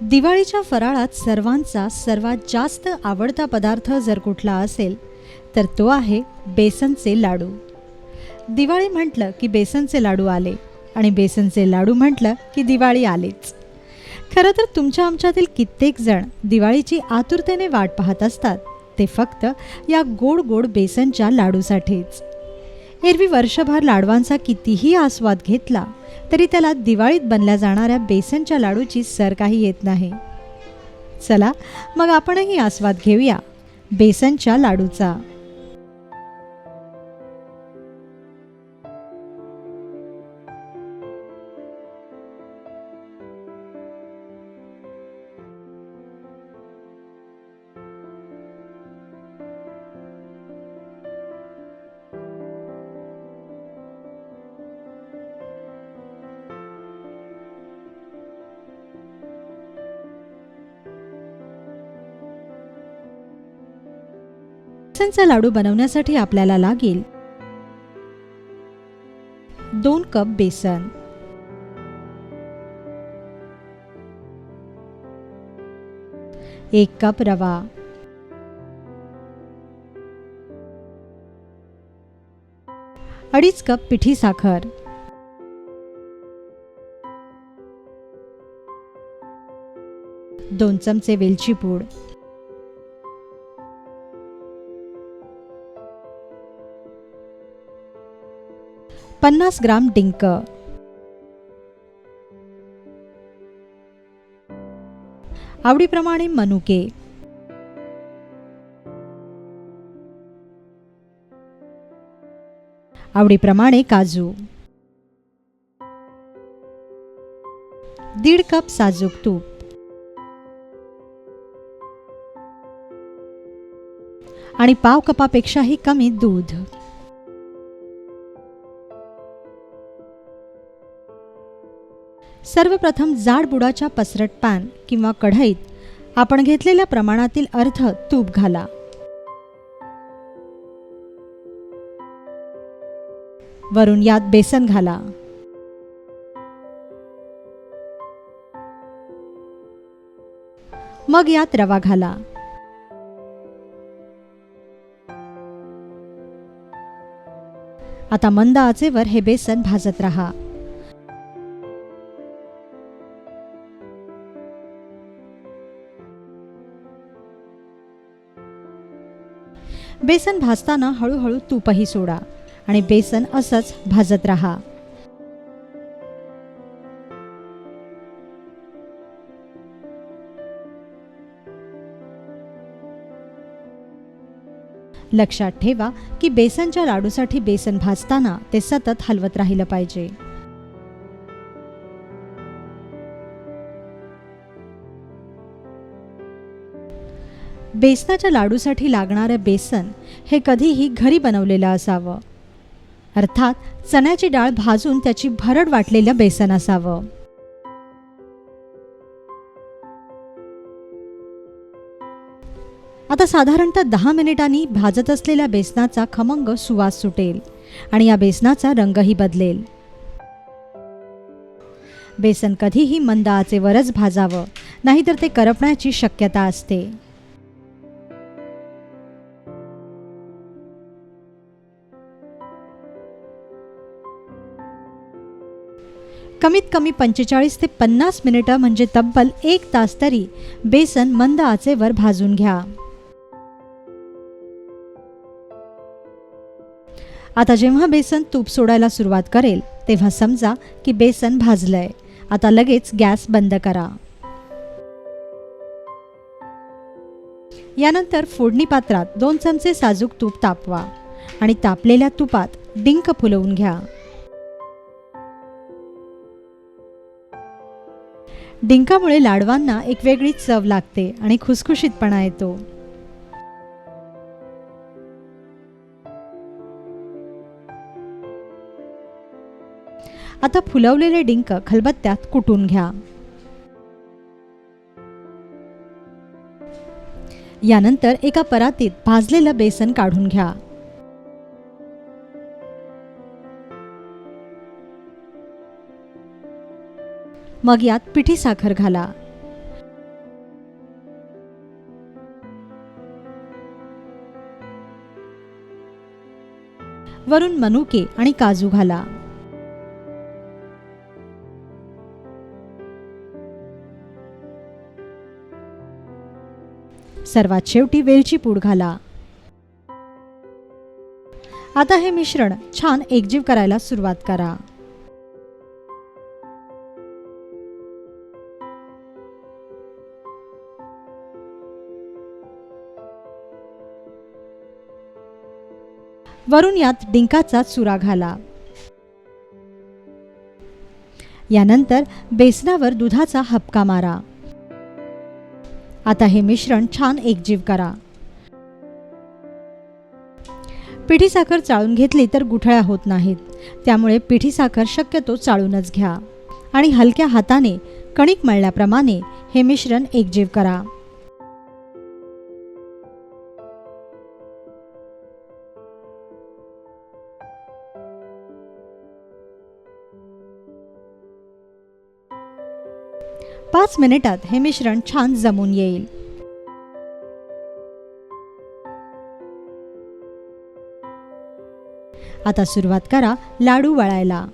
दिवाळीच्या फराळात सर्वांचा सर्वात जास्त आवडता पदार्थ जर कुठला असेल तर तो आहे बेसनचे लाडू. दिवाळी म्हटलं की बेसनचे लाडू आले आणि बेसनचे लाडू म्हटलं की दिवाळी आलीच. खरं तर तुमच्या आमच्यातील कित्येक जण दिवाळीची आतुरतेने वाट पाहत असतात ते फक्त या गोड गोड बेसनच्या लाडूसाठीच. एरवी वर्षभर लाडवांचा कितीही आस्वाद घेतला तरी त्याला दिवाळीत बनल्या जाणाऱ्या बेसनच्या लाडूची सर काही येत नाही. चला मग आपणही आस्वाद घेऊया बेसनच्या लाडूचा. बेसनचा लाडू बनवण्यासाठी आपल्याला लागेल दोन कप बेसन. एक कप रवा. अडीच कप पिठी साखर. दोन चमचे वेलची पूड. पन्नास ग्राम डिंक. आवडीप्रमाणे मनुके. आवडीप्रमाणे काजू. दीड कप साजूक तूप. आणि पाव कपापेक्षाही कमी दूध. सर्वप्रथम जाड बुडाच्या पसरट पॅन किंवा कढईत आपण घेतलेल्या प्रमाणातील अर्ध तूप घाला. वरून यात बेसन घाला. मग यात रवा घाला. आता मंद आचेवर हे बेसन भाजत राहा. बेसन भाजताना हळूहळू तूपही सोडा आणि बेसन असंच भाजत राहा. लक्षात ठेवा की बेसनच्या लाडूसाठी बेसन भाजताना ते सतत हलवत राहिलं पाहिजे. बेसनाच्या लाडूसाठी लागणारं बेसन हे कधीही घरी बनवलेलं असावं. अर्थात चण्याची डाळ भाजून त्याची भरड वाटलेलं बेसन असावं. आता साधारणतः दहा मिनिटांनी भाजत असलेल्या बेसनाचा खमंग सुवास सुटेल आणि या बेसनाचा रंगही बदलेल. बेसन कधीही मंद आचेवरच भाजावं नाहीतर ते करपण्याची शक्यता असते. कमीत कमी पंचेचाळीस ते पन्नास मिनिटं म्हणजे तब्बल एक तास तरी बेसन मंद आचेवर भाजून घ्या. आता जेव्हा बेसन तूप सोडायला सुरुवात करेल तेव्हा समजा की बेसन भाजलंय. आता लगेच गॅस बंद करा. यानंतर फोडणी पात्रात दोन चमचे साजूक तूप तापवा आणि तापलेल्या तुपात डिंक फुलवून घ्या. डिंकामुळे लाडवांना एक वेगळी चव लागते आणि खुसखुशीतपणा येतो. आता फुलवलेले डिंक खलबत्त्यात कुटून घ्या. यानंतर एका परातीत भाजलेलं बेसन काढून घ्या. मग यात पिठी साखर घाला. वरून मनुके आणि काजू घाला. सर्वात शेवटी वेलची पूड घाला. आता हे मिश्रण छान एकजीव करायला सुरुवात करा. वरून यात डिंकाचा चुरा घाला. यानंतर बेसनावर दुधाचा हपका मारा. आता हे मिश्रण छान एकजीव करा. पिठी साखर चाळून घेतली तर गुठळ्या होत नाहीत. त्यामुळे पिठी साखर शक्यतो चाळूनच घ्या. आणि हलक्या हाताने कणिक मळल्याप्रमाणे हे मिश्रण एकजीव करा. पाच मिनिटात हे मिश्रण छान जमून येईल. आता सुरुवात करा लाडू वळायला.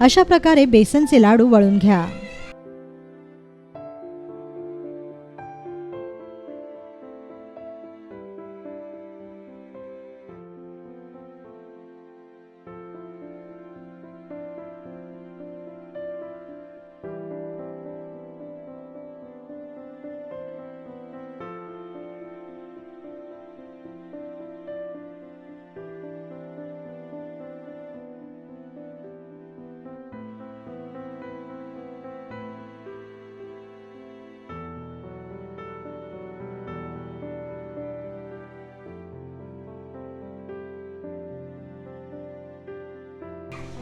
अशा प्रकारे बेसनचे लाडू वळून घ्या.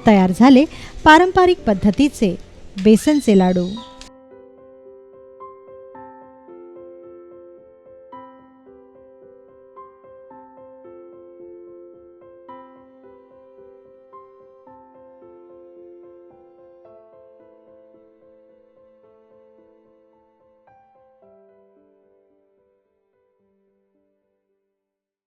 तयार झाले पारंपरिक पद्धतीचे बेसनचे लाडू.